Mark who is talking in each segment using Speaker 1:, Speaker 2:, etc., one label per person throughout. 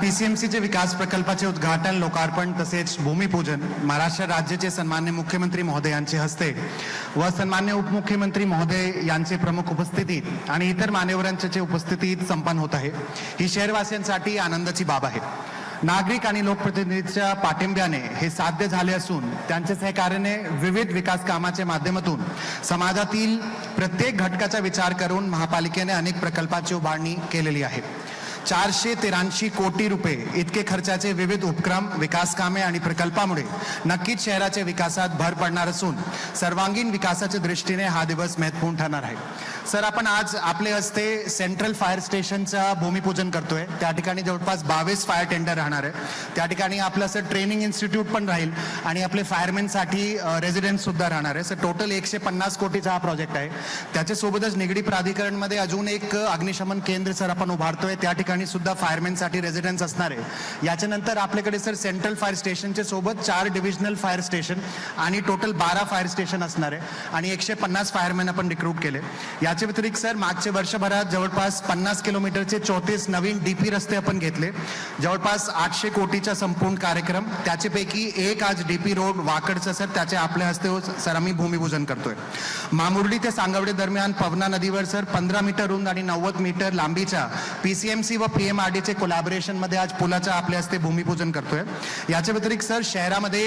Speaker 1: पीसीएमसीचे विकास प्रकल्पाचे उद्घाटन लोकार्पण तसेच भूमिपूजन महाराष्ट्र राज्याचे सन्मान्य मुख्यमंत्री महोदय यांचे हस्ते व सन्मान्य उपमुख्यमंत्री महोदय यांचे प्रमुख उपस्थितीत आणि इतर मान्यवरांच्या उपस्थितीत संपन्न होत आहे. ही शहरवासियांसाठी आनंदाची बाब आहे. नागरिक आणि लोकप्रतिनिधीच्या पाठिंब्याने हे साध्य झाले असून त्यांच्या सहकार्याने विविध विकास कामाच्या माध्यमातून समाजातील प्रत्येक घटकाचा विचार करून महापालिकेने अनेक प्रकल्पाची उभारणी केलेली आहे. चारशे तेराऐंशी कोटी रुपये इतके खर्चाचे विविध उपक्रम विकास कामे आणि प्रकल्पामुळे नक्कीच शहराच्या विकासात भर पडणार असून सर्वांगीण विकासाच्या दृष्टीने हा दिवस महत्त्वपूर्ण ठरणार आहे. सर आपण आज आपले हस्ते सेंट्रल फायर स्टेशनचा भूमिपूजन करतोय. त्या ठिकाणी जवळपास बावीस फायर टेंडर राहणार आहे त्या ठिकाणी आपलं असं ट्रेनिंग इन्स्टिट्यूट पण राहील आणि आपले फायरमॅनसाठी रेसिडेंट सुद्धा राहणार आहे सर टोटल एकशे पन्नास कोटीचा हा प्रोजेक्ट आहे. त्याच्यासोबतच निगडी प्राधिकरणमध्ये अजून एक अग्निशमन केंद्र सर आपण उभारतोय. त्या ठिकाणी सुद्धा फायरमॅनसाठी रेझिडन्स असणार आहे. याच्यानंतर आपल्याकडे सर सेंट्रल फायर स्टेशनच्या सोबत चार डिव्हिजनल फायर स्टेशन आणि टोटल बारा फायर स्टेशन असणार आहे. आणि एकशे पन्नास फायरमॅन आपण रिक्रूट केले. याच्या व्यतिरिक्त सर मागच्या वर्षभरात जवळपास पन्नास किलोमीटरचे चौतीस नवीन डीपी रस्ते आपण घेतले. जवळपास आठशे कोटीचा संपूर्ण कार्यक्रम. त्याच्यापैकी एक आज डीपी रोड वाकडचं सर त्याचे आपल्या हस्ते हो- सर आम्ही भूमिपूजन करतोय. मामुर्डी ते सांगवडे दरम्यान पवना नदीवर सर पंधरा मीटर रुंद आणि नव्वद मीटर लांबीच्या पीसीएमसी व पीएमआरडीचे कोलॅबोरेशनमध्ये आज पुलाच्या आपल्या हस्ते भूमिपूजन करतोय. याच्या व्यतिरिक्त सर शहरामध्ये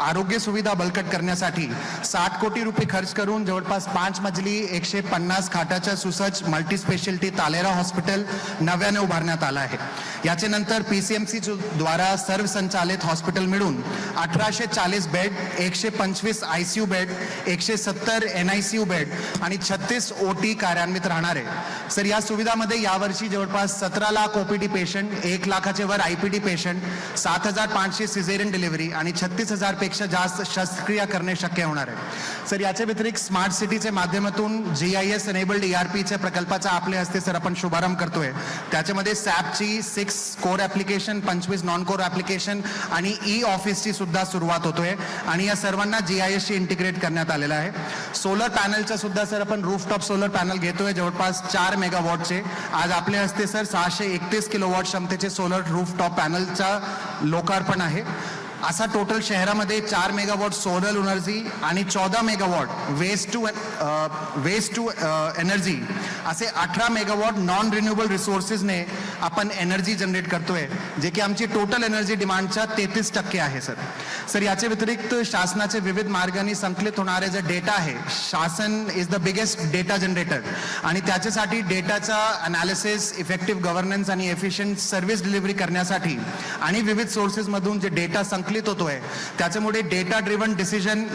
Speaker 1: आरोग्य सुविधा बळकट करण्यासाठी साठ कोटी रुपये खर्च करून जवळपास पाच मजली एकशे पन्नास खाटाच्या सुसज्ज मल्टीस्पेशालिटी तालेरा हॉस्पिटल नव्याने उभारण्यात आलं आहे. याच्या नंतर पीसीएमसी द्वारा सर्व संचालित हॉस्पिटल मिळून अठराशे चाळीस बेड एकशे पंचवीस आय सी यू बेड एकशे सत्तर N I C U bed आणि छत्तीस ओ टी कार्यान्वित राहणार आहे. सर या सुविधामध्ये यावर्षी जवळपास सतरा लाख ओपीडी पेशंट एक लाखाचे वर आयपीडी पेशंट सात हजार पाचशे सिझेरियन डिलिव्हरी आणि छत्तीस हजारपेक्षा जास्त शस्त्रक्रिया करणे शक्य होणार आहे. सर याच्या व्यतिरिक्त स्मार्ट सिटीच्या माध्यमातून G I S enabled E R पीच्या प्रकल्पाचा आपले हस्ते सर आपण शुभारंभ करतोय. त्याच्यामध्ये सॅपची सिक्स कोर ॲप्लिकेशन पंचवीस नॉन कोर ॲप्लिकेशन आणि ई ऑफिसची सुद्धा सुरुवात होतोय आणि या सर्वांना जी आय एसशी इंटिग्रेट करण्यात आलेलं आहे. सोलर पॅनलचा सुद्धा सर आपण रूफटॉप सोलर पॅनल घेतोय जवळपास चार मेगावॉटचे आज आपल्या हस्ते सर सहाशे एकतीस किलोवॉट क्षमतेचे सोलर रूफटॉप पॅनलचा लोकार्पण आहे. असा टोटल शहरामध्ये चार मेगावॉट सोलर एनर्जी आणि चौदा megawatt waste to waste to energy असे अठरा मेगावॉट नॉन रिन्युएबल रिसोर्सेसने आपण एनर्जी जनरेट करतोय जे की आमची टोटल एनर्जी डिमांडच्या तेहतीस टक्के आहे सर. सर याच्या व्यतिरिक्त शासनाचे विविध मार्गाने संकलित होणारे जे डेटा आहे शासन is the biggest data generator आणि त्याच्यासाठी डेटाचा अनालिसिस इफेक्टिव्ह गव्हर्नन्स आणि एफिशियंट सर्व्हिस डिलिव्हरी करण्यासाठी आणि विविध सोर्सेसमधून जे डेटा संकलित होतोय. त्याच्यामुळे डेटा ड्रिव्हन डिसिजन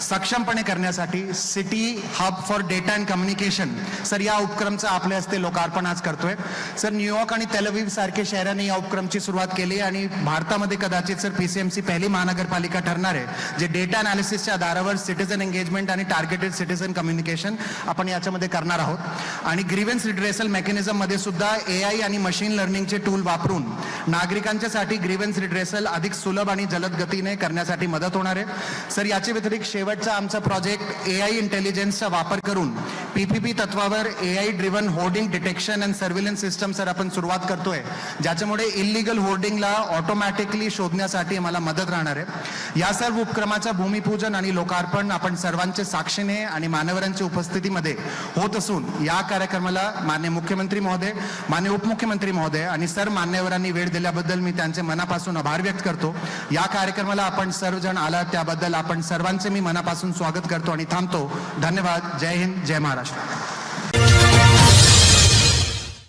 Speaker 1: सक्षमपणे करण्यासाठी city hub for data and communication. Sir या उपक्रमचं आपल्या हस्ते लोकार्पण आज करतोय. सर न्यूयॉर्क आणि तेलवीव सारख्या शहरांनी या उपक्रमची सुरुवात केली आणि भारतामध्ये कदाचित सर पीसीएमसी पहिली महानगरपालिका ठरणार आहे जे डेटा अनालिसिसच्या आधारावर सिटिझन एंगेजमेंट आणि टार्गेटेड सिटिझन कम्युनिकेशन आपण याच्यामध्ये करणार आहोत. आणि ग्रीव्हन्स रिड्रेसल मेकॅनिझममध्ये सुद्धा ए आय आणि मशीन लर्निंगचे टूल वापरून नागरिकांच्यासाठी ग्रीव्हन्स रिड्रेसल अधिक सुलभ आणि जलद गतीने करण्यासाठी मदत होणार आहे. सर याच्या व्यतिरिक्त शेवटचा आमचा प्रोजेक्ट ए आय इंटेलिजन्सचा वापर करून पीपीपी तत्वावर A I driven hoarding detection and surveillance system sir आपण सुरुवात करतोय. ज्याच्यामुळे इलिगल होर्डिंगला ऑटोमॅटिकली शोधण्यासाठी मला मदत राहणार आहे. या सर्व उपक्रमाचं भूमिपूजन आणि लोकार्पण आपण सर्वांचे साक्षीने आणि मान्यवरांच्या उपस्थितीमध्ये होत असून या कार्यक्रमाला मान्य मुख्यमंत्री महोदय मान्य उपमुख्यमंत्री महोदय आणि सर मान्यवरांनी वेळ दिल्याबद्दल मी त्यांचे मनापासून आभार व्यक्त करतो. या कार्यक्रमाला आपण सर्वजण आला त्याबद्दल आपण सर्वांचे मी मनापासून स्वागत करतो आणि थांबतो. धन्यवाद. जय हिंद. जय महाराष्ट्र.